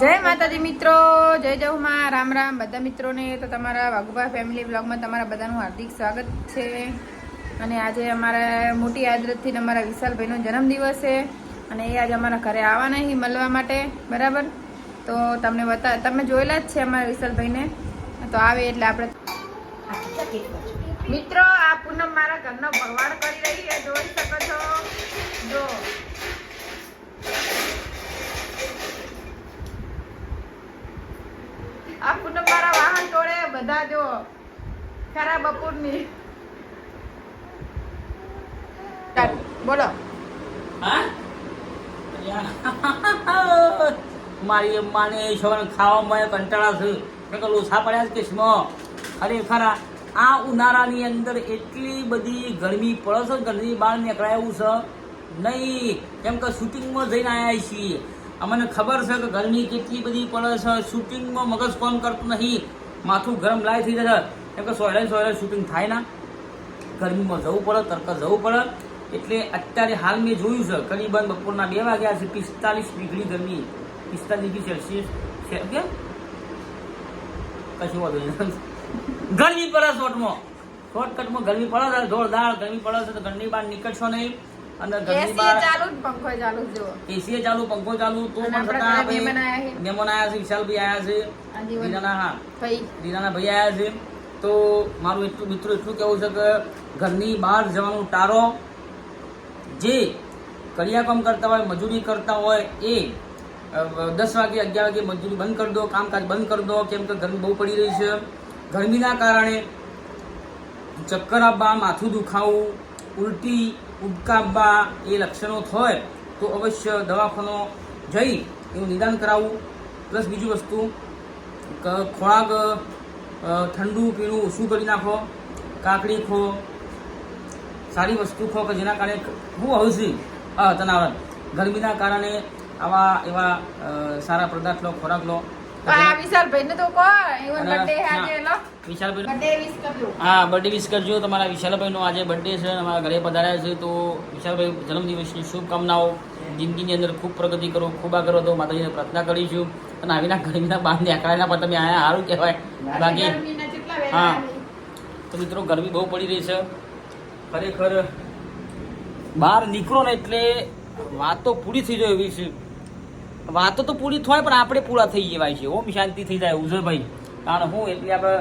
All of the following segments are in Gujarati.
જય માતાજી મિત્રો, જય જવમાં રામ રામ. બધા મિત્રોને તો તમારા વાઘુભા ફેમિલી બ્લોગમાં તમારા બધાનું હાર્દિક સ્વાગત છે. અને આજે અમારા મોટી આદરતથી અમારા વિશાલભાઈનો જન્મદિવસ છે. અને એ આજે અમારા ઘરે આવવાના નહીં મળવા માટે, બરાબર? તો તમને બતા, તમે જોયેલા જ છે અમારા વિશાલભાઈને. તો આવે એટલે આપણે મિત્રો, આ પૂનમ મારા ઘરનો ભરવાડ કરી રહી છે, જોઈ શકો છો? જો. આ પૂનમ મારા વાહન તોડે બધા જો ખરા બપોરની. બોલો. મારી અમ્માને સવારે ખાવામાં કંટાળા છે. મેં કહ્યું લોસા પડ્યા છે કે સ્મ ખરેખર આ- આ ઉનાળાની અંદર એટલી બધી ગરમી પડે છે ગરમી બહાર નીકળાય એવું છે? નહીં. કેમ કે શૂટિંગમાં જઈને આવ્યા છીએ. અમને ખબર છે કે ગરમી કેટલી બધી પડે છે. શૂટિંગમાં મગજ કોમ કરતું નહીં. માથું ગરમ લાય થઈ જશે કેમ કે સોયરે સોયરે શૂટિંગ થાય ના. ગરમીમાં જવું પડે, તડકા જવું પડે. એટલે અત્યારે હાલ મેં જોયું છે કરીબન બપોરના બે વાગ્યા છે, પિસ્તાલીસ ડિગ્રી ગરમી. પિસ્તાલીસ ડિગ્રી સેલ્સિયસ. છે કે? કશું વાંધો ગરમી પડે શોર્ટમાં શોર્ટકટમાં ગરમી પડે છે, જોરદાર ગરમી પડે છે, તો ઘરની બહાર નીકળશો નહીં. અને બહાર ચાલુ પંખો ચાલુ જ એસી ચાલુ પંખો ચાલુ તો પણ છતાં મહેમાન આયા છે. વિશાલ આવ્યા આયા છે આજીવન. હા. ભાઈ. ભાઈ આયા છે. તો મારું એટલું મિત્રો એટલું કહેવું છે કે ઘરની બહાર જવાનું ટાળો. જે કરિયા કામ કરતા હોય મજૂરી કરતા હોય એ દસ વાગે અગિયાર વાગે મજૂરી બંધ કરી દો કામકાજ બંધ કરી દો કેમ કે ગરમી બહુ પડી રહી છે. ગરમીના કારણે ચક્કર આવવા માથું દુખાવું ઉલટી ઉબકા આવવા એ લક્ષણો થાય તો અવશ્ય દવાખાનો જઈ એનું નિદાન કરાવવું. પ્લસ બીજી વસ્તુ ખોરાક ઠંડુ, પીણું ઓછું કરી નાખો. કાકડી ખો, સારી વસ્તુ ખો કે જેના કારણે હું હવસી હા તનાવરણ ગરમીના કારણે આવા એવા સારા પદાર્થ લો ખોરાક લો. આ તો એવો બર્થડે ના, આજે લો. વિશાલભાઈ બર્થડે વિશ કરજો. હા બર્થડે વિશ કરજો. તમારા વિશાલભાઈનો આજે બર્થડે છે અને અમારા ઘરે પધાર્યા છે. તો વિશાલભાઈ જન્મદિવસની શુભકામનાઓ. જિંદગીની અંદર ખૂબ પ્રગતિ કરો ખૂબ આગળ વધો. માતાજીને પ્રાર્થના કરીશું અને આવીના ગરમીના બહાર નીકળ્યાના પણ તમે આયા સારું કહેવાય. બાકી હા. તો મિત્રો ગરમી બહુ પડી રહી છે. ખરેખર બહાર નીકળો ને એટલે વાતો પૂરી થઈ જાય એવી છે. વાતો તો પૂરી થાય, પણ આપણે પૂરા થઈ જવાય છે. ઓમ શાંતિ થઈ જાય ઉઝરભાઈ કારણ હું એટલે આપણે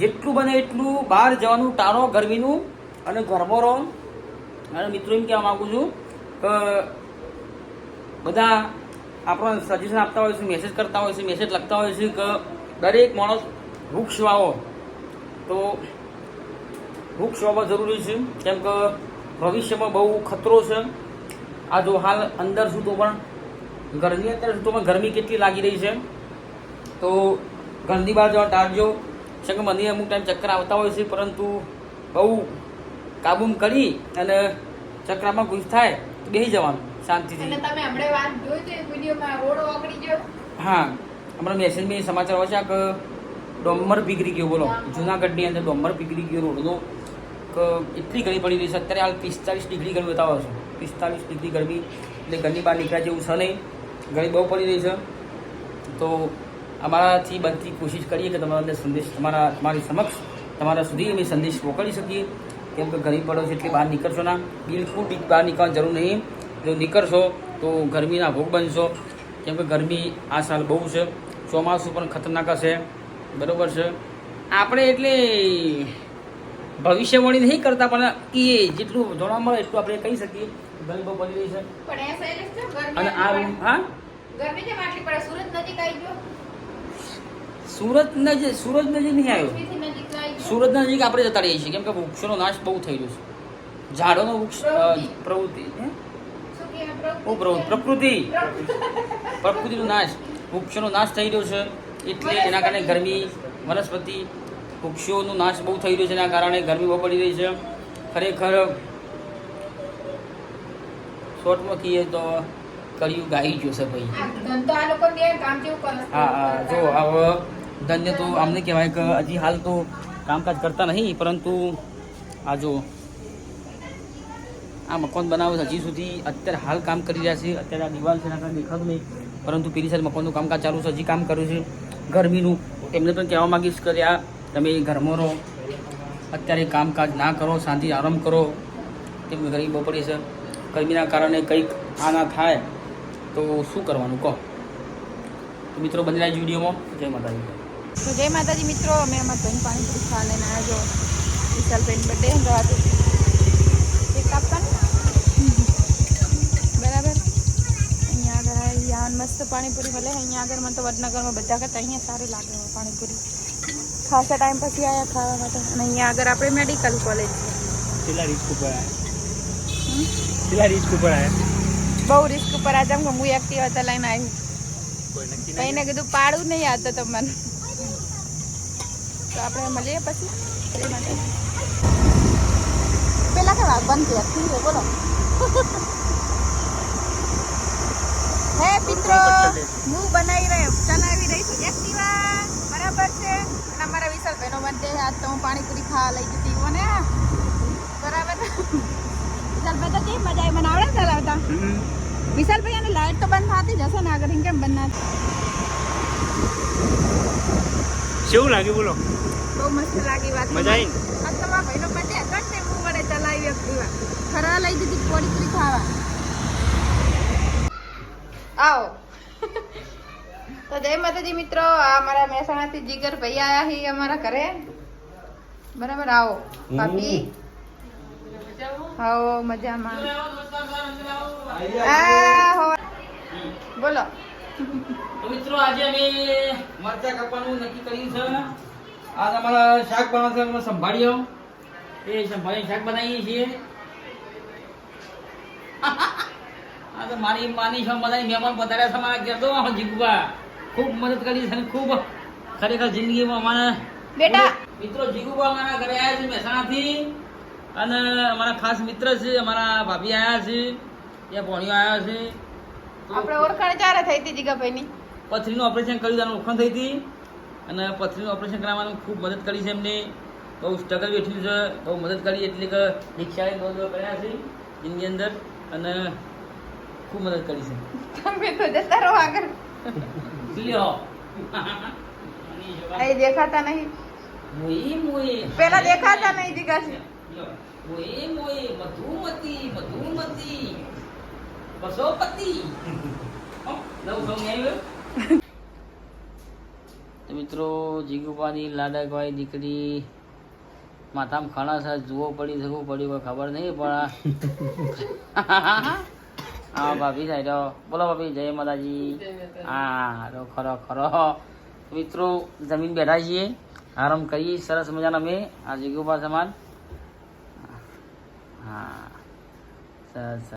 જેટલું બને એટલું બહાર જવાનું ટાળો ગરમીનું અને ઘરમાં રહો અને મિત્રો એમ કહેવા માગું છું કે બધા આપણને સજેશન આપતા હોય છે મેસેજ કરતા હોય છે મેસેજ લખતા હોય છે કે દરેક માણસ વૃક્ષ વાવો. તો વૃક્ષ વાવવા જરૂરી છે. કેમ કે ભવિષ્યમાં બહુ ખતરો છે. આ જો હાલ અંદર છું પણ ઘરની અંદર ઋતુમાં ગરમી કેટલી લાગી રહી છે તો ઘરની બહાર જવા ટાળજો છે કે મને અમુક ટાઈમ ચક્કર આવતા હોય છે પરંતુ બહુ કાબૂમ કરી અને ચક્રમાં ગુસ થાય તો બેસી જવાનું શાંતિથી. તમે હમણે વાત જોઈ તો વિડીયોમાં રોડ ઓગળી ગયો. હા હમણાં મેસેજમાં સમાચાર હોય છે કે ડોમર પીગરી ગયો બોલો. જુનાગઢની અંદર ડોમર પીગરી ગયો રોડનો. કે એટલી ગરમી પડી રહી છે અત્યારે હાલ પિસ્તાલીસ ડિગ્રી ગરમી બતાવો છે. પિસ્તાલીસ ડિગ્રી ગરમી એટલે ઘરની બહાર નીકળ્યા જેવું છે નહીં. ગરમી બહુ પડી રહી છે. તો અમારાથી બનતી કોશિશ કરીએ કે તમારા અંદર સંદેશ તમારા તમારી સમક્ષ તમારા સુધી અમે સંદેશ મોકલી શકીએ. કેમ કે ગરમી પડો છે એટલે બહાર નીકળશો ના. બિલકુલ બહાર નીકળવાની જરૂર નહીં. જો નીકળશો તો ગરમીના ભોગ બનશો. કેમ કે ગરમી આ સાલ બહુ છે. ચોમાસું પણ ખતરનાક હશે. બરાબર છે. આપણે એટલે ભવિષ્યવાણી નહીં કરતા પણ એ જેટલું જોવા મળે એટલું આપણે કહી શકીએ. ગરમી બહુ પડી રહી છે. અને આ રૂમ હા? ગરમી કેમ આટલી પડે? સુરત નજીક આવી ગયો. સુરત નજીક સુરત નજીક નહીં આવ્યો. સુરત નજીક આપણે જતા રહીએ છીએ. કેમ કે વૃક્ષોનો નાશ બહુ થઈ રહ્યો છે. ઝાડોનો વૃક્ષ પ્રવૃત્તિ. ઓ પ્રકૃતિ. પ્રકૃતિનો નાશ. વૃક્ષોનો નાશ થઈ રહ્યો છે. એટલે એના કારણે ગરમી વનસ્પતિ વૃક્ષોનો નાશ બહુ થઈ રહ્યો છે. એના કારણે ગરમી બહુ પડી રહી છે. ખરેખર શોર્ટમાં કહીએ તો કર્યું ગાઈ ગયું છે ભાઈ? હા હા જો હવે ધન્ય તો આમને કહેવાય કે હજી હાલ તો કામકાજ કરતા નહીં પરંતુ આ જો આ મકાન બનાવે છે હજી સુધી અત્યારે હાલ કામ કરી રહ્યા છે અત્યારે આ દિવાલ છે એના દેખાતું નહીં પરંતુ પેલી સાઈડ મકાનનું કામકાજ ચાલુ છે હજી કામ કર્યું છે ગરમીનું. એમને પણ કહેવા માગીશ કે આ તમે ઘરમાં રહો અત્યારે કામકાજ ના કરો શાંતિ આરામ કરો. તેમ ગરીબ પડી છે. ગરમીના કારણે કંઈક આ ના થાય. તો શું કરવાનું? કહો. તો મિત્રો બની રહ્યા વિડીયોમાં. જય માતાજી. તો જય માતાજી મિત્રો અમે અમારા ભાઈને પાણીપુરી ખાવા લઈને આવ્યા વિશાલ વિશાલભાઈ બર્થડે રવાતું એક કાપવાનું બરાબર. અહીંયા આગળ અહીંયા મસ્ત પાણીપુરી ભલે અહીંયા આગળ મને તો વડનગરમાં બધા કરતા અહીંયા સારી લાગે પાણીપુરી. ખાસા ટાઈમ પછી આવ્યા ખાવા માટે. અને અહીંયા આગળ આપણે મેડિકલ કોલેજ છે. પેલા રિસ્ક ઉપર આવ્યા પેલા રિસ્ક ઉપર આયા? બહુ રિસ્ક ઉપર આજે કે હું એક્ટિવા ચલાવીને આવી. કોઈ નક્કી કીધું પાડું નહીં આવતો તમને. તો આપણે મળીએ પછી? પેલા કે વાત બંધ હતી બોલો. હે પિત્રો હું બનાવી રહ્યો ચલાવી રહી છું. એક્ટિવા બરાબર છે? અને અમારા વિશાલભાઈનો બર્થડે આજ તો હું પાણીપુરી ખાવા લઈ જતી હું ને. બરાબર. વિશાલભાઈ તો કેવી મજા આવી? મને આવડે ને ચલાવતા વિશાલભાઈ અને લાઈટ તો બંધ થતી જશે ને આગળ કેમ બંધ ના કેવું લાગ્યું બોલો? બહુ મસ્ત લાગી વાત મજા આવી ને? આ તમારા ભાઈનો બર્થડે હતો ને હું વડે ચલાવી એક્ટિવા ખરા લઈ દીધી પોડીપુરી ખાવા. આવો. તો જય માતાજી મિત્રો આ અમારા મહેસાણાથી જીગર ભાઈ આયા હી અમારા ઘરે. બરાબર આવો. ભાભી. આવો મજામાં. બોલો. મિત્રો આજે અમે મરચા કાપવાનું નક્કી કર્યું છે. આજ અમારા શાક બનાવશે અમે સંભાળીઓ એ સંભાળી શાક બનાવીએ છીએ. આ તો મારી માની છે બધા મહેમાન પધાર્યા છે મારા ઘેર તો. જીગુબા. ખૂબ મદદ કરી છે ખૂબ ખરેખર જિંદગીમાં અમારે બેટા. મિત્રો જીગુબા અમારા ઘરે આવ્યા છે મહેસાણાથી. અને અમારા ખાસ મિત્ર છે અમારા ભાભી આવ્યા છે એ ભણીઓ આવ્યા છે. આપણે ઓળખાણ ચારે થઈ હતી જીગાભાઈની? પથરીનું ઓપરેશન કર્યું ત્યારે ઓળખાણ થઈ હતી. અને પથરીનું ઓપરેશન કરાવવાનું ખૂબ મદદ કરી છે એમને. બહુ સ્ટ્રગલ બેઠ્યું છે બહુ મદદ કરી એટલે કે રિક્ષાએ દોડ દોડ કર્યા છે એની અંદર. અને ખૂબ મદદ કરી છે. તમે તો જતા રહો આગળ. લ્યો. અહીં દેખાતા નહીં. મુઈ મુઈ. પેલા દેખાતા નહીં જીગા લ્યો. મધુમતી મધુમતી? તો મિત્રો જીગુપાની લાડકભાઈ દીકરી માથામાં ખાણા સાથે જુઓ પડી શકું પડ્યું હોય ખબર નહીં પણ હા ભાભી સાહેબ બોલો ભાભી જય માતાજી. હા તો ખરો ખરો. મિત્રો જમીન બેઠા છીએ. આરામ કરીએ સરસ મજાના અમે. આ જીગુપા સમાન. હા સરસ સરસ